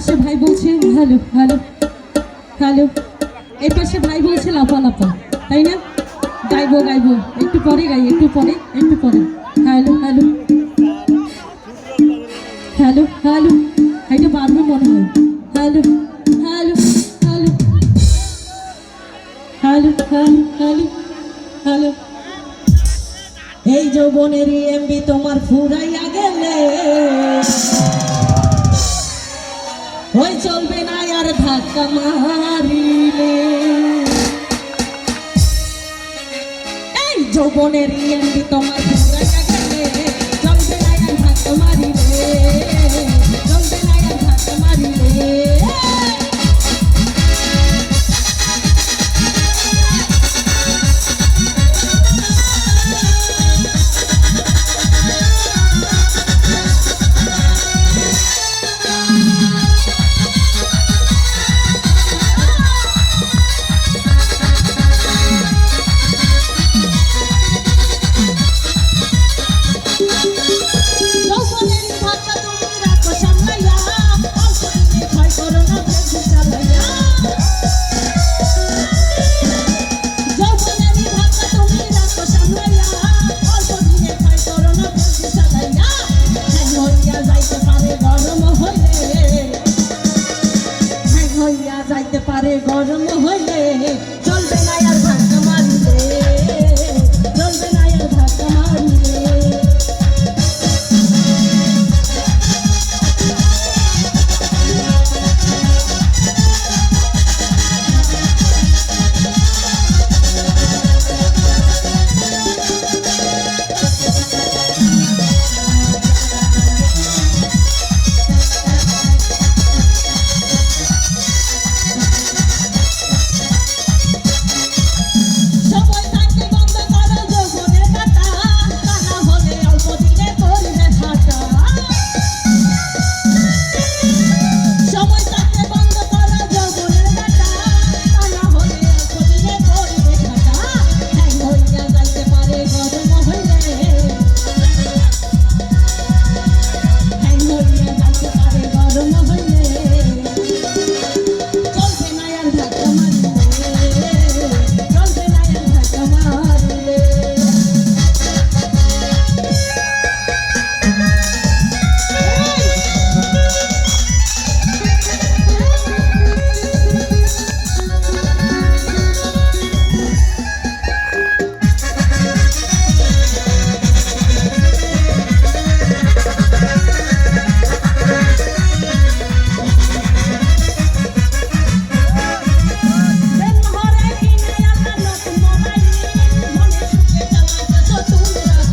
পাশে ভাই বলছে হ্যালো হ্যালো হ্যালো এই পাশে ভাই বলছে লাপা লাপা তাই না? গাইবো গাইবো। একটু পরে গাই, একটু পরে একটু পরে। হ্যালো হ্যালো হ্যালো হ্যালো এটা বাড়বে মনে হয়। Hello hello hello hello hello hello hello এই যৌবনের এমবি তোমার ফুরাইয়া গেলে। মারিলে। এই যৌবনের এমনি তোমার চলবে না ঘাত মারিলে। চলবে না ঘাত মারিলে। মোহনে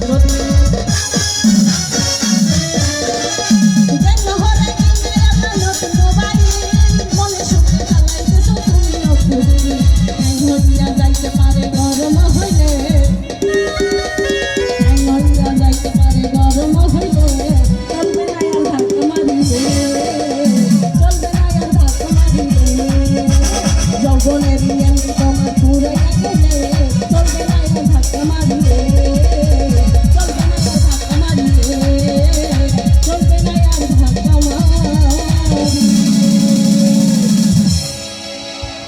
Don't let me end